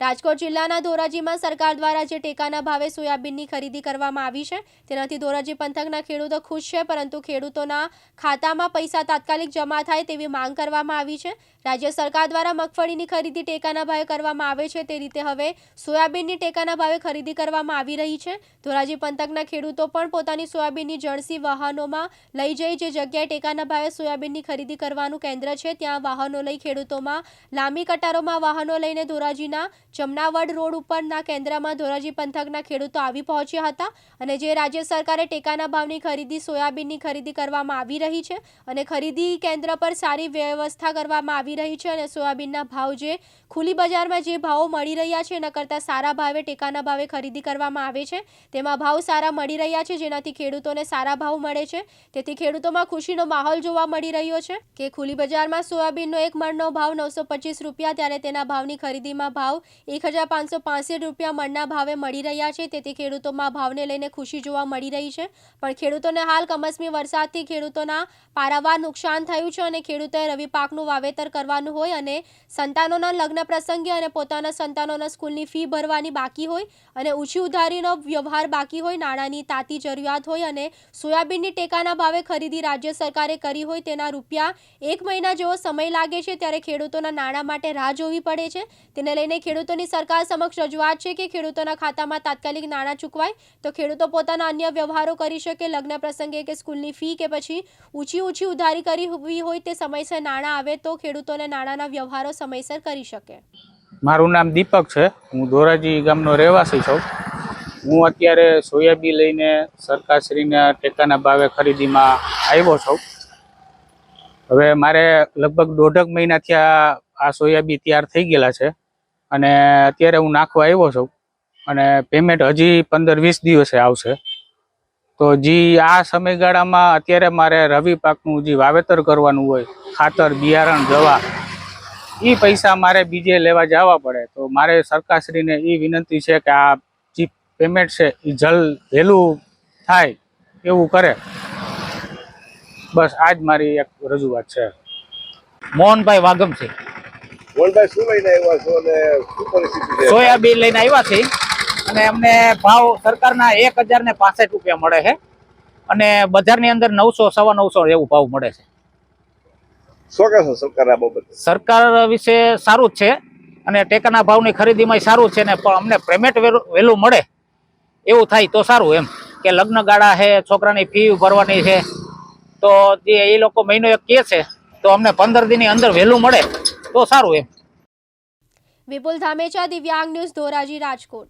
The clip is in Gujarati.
રાજકોટ જિલ્લાના ધોરાજીમાં સરકાર દ્વારા જે ટેકાના ભાવે સોયાબીનની ખરીદી કરવામાં આવી છે, તેનાથી ધોરાજી પંથકના ખેડૂતો ખુશ છે, પરંતુ ખેડૂતોના ખાતામાં પૈસા તાત્કાલિક જમા થાય તેવી માંગ કરવામાં આવી છે. રાજ્ય સરકાર દ્વારા મગફળીની ખરીદી ટેકાના ભાવે કરવામાં આવે છે, તે રીતે હવે સોયાબીનની ટેકાના ભાવે ખરીદી કરવામાં આવી રહી છે. ધોરાજી પંથકના ખેડૂતો પણ પોતાની સોયાબીનની જળસી વાહનોમાં લઈ જઈ જે જગ્યાએ ટેકાના ભાવે સોયાબીનની ખરીદી કરવાનું કેન્દ્ર છે, ત્યાં વાહનો લઈ ખેડૂતોમાં લાંબી કટારોમાં વાહનો લઈને ધોરાજીના જમનાવડ રોડ ઉપરના કેન્દ્રમાં ધોરાજી પંથકના ખેડૂતો આવી પહોંચ્યા હતા અને જે રાજ્ય સરકારે ટેકાના ભાવની ખરીદી, સોયાબીનની ખરીદી કરવામાં આવી રહી છે અને ખરીદી કેન્દ્ર પર સારી વ્યવસ્થા કરવામાં આવી રહી છે અને સોયાબીનના ભાવ જે ખુલ્લી બજારમાં જે ભાવો મળી રહ્યા છે એના કરતાં સારા ભાવે, ટેકાના ભાવે ખરીદી કરવામાં આવે છે. તેમાં ભાવ સારા મળી રહ્યા છે, જેનાથી ખેડૂતોને સારા ભાવ મળે છે. તેથી ખેડૂતોમાં ખુશીનો માહોલ જોવા મળી રહ્યો છે કે ખુલ્લી બજારમાં સોયાબીનનો એક મણનો ભાવ નવસો રૂપિયા, ત્યારે તેના ભાવની ખરીદીમાં ભાવ એક હજાર પાંચસો પાંસઠ રૂપિયા મણના ભાવે મળી રહ્યા છે. તેથી ખેડૂતોમાં ભાવને લઈને ખુશી જોવા મળી રહી છે. પણ ખેડૂતોને હાલ કમોસમી વરસાદથી ખેડૂતોના પારાવાર નુકસાન થયું છે અને ખેડૂતોએ રવિ પાકનું વાવેતર કરવાનું હોય અને સંતાનોના લગ્ન પ્રસંગે અને પોતાના સંતાનોના સ્કૂલની ફી ભરવાની બાકી હોય અને ઊંચી ઉધારીનો વ્યવહાર બાકી હોય, નાણાંની તાતી જરૂરિયાત હોય અને સોયાબીનની ટેકાના ભાવે ખરીદી રાજ્ય સરકારે કરી હોય તેના રૂપિયા એક મહિના જેવો સમય લાગે છે ત્યારે ખેડૂતોના નાણાં માટે રાહ જોવી પડે છે. તેને લઈને ખેડૂતોની સરકાર સમક્ષ રજૂઆત છે કે ખેડૂતોના ખાતામાં તાત્કાલિક નાણાં ચૂકવાય તો ખેડૂતો પોતાના અન્ય વ્યવહારો કરી શકે, લગ્ન પ્રસંગે કે સ્કૂલની ફી કે પછી ઊંચી ઊંચી ઉધારી કરવી હોય તે સમયસર નાણાં આવે તો ખેડૂતોને નાણાંના વ્યવહારો સમયસર કરી શકે. મારું નામ દીપક છે. હું ધોરાજી ગામનો રહેવાસી છું. હું અત્યારે સોયાબી લઈને સરકારશ્રીના ટેકાના ભાવે ખરીદીમાં આવ્યો છું. હવે મારે લગભગ દોઢક મહિનાથી આ સોયાબી તૈયાર થઈ ગયેલા છે. અને અત્યારે હું નાખવા આવ્યો છું. અને પેમેન્ટ હજી પંદર વીસ દિવસે આવશે. તો જી આ સમયગાળામાં અત્યારે મારે રવિ પાકનું જે વાવેતર કરવાનું હોય, ખાતર, બિયારણ, દવા એ પૈસા મારે બીજે લેવા જવા પડે. તો મારે સરકારશ્રીને એ વિનંતી છે કે આ જે પેમેન્ટ છે એ જલ વહેલું થાય એવું કરે. બસ આ જ મારી એક રજૂઆત છે. મોહનભાઈ વાગમથી વનભાઈ શું લઈને આવ્યા છો અને શું પરિસ્થિતિ છે? સોયાબીન લઈને આવ્યા છે અને અમને ભાવ સરકારના એક હજાર ને પાસઠ રૂપિયા મળે છે. અને બજારની અંદર નવસો સવા નવસો એવું ભાવ મળે છે. શું કહેશો સરકાર આ બાબતે? સરકાર વિશે સારું જ છે. અને ટેકાના ભાવની ખરીદીમાં સારું છે ને પણ અમને પેમેન્ટ વહેલું મળે. એવું થાય તો સારું એમ. કે લગ્ન ગાળા છે છોકરાની ફી ભરવાની છે. તો જે એ લોકો મહિનો એક કહે છે તો અમને પંદર દિનની અંદર વહેલું મળે. તો સારું એમ. વિપુલ ધામેચા દિવ્યાંગ ન્યૂઝ ધોરાજી રાજકોટ.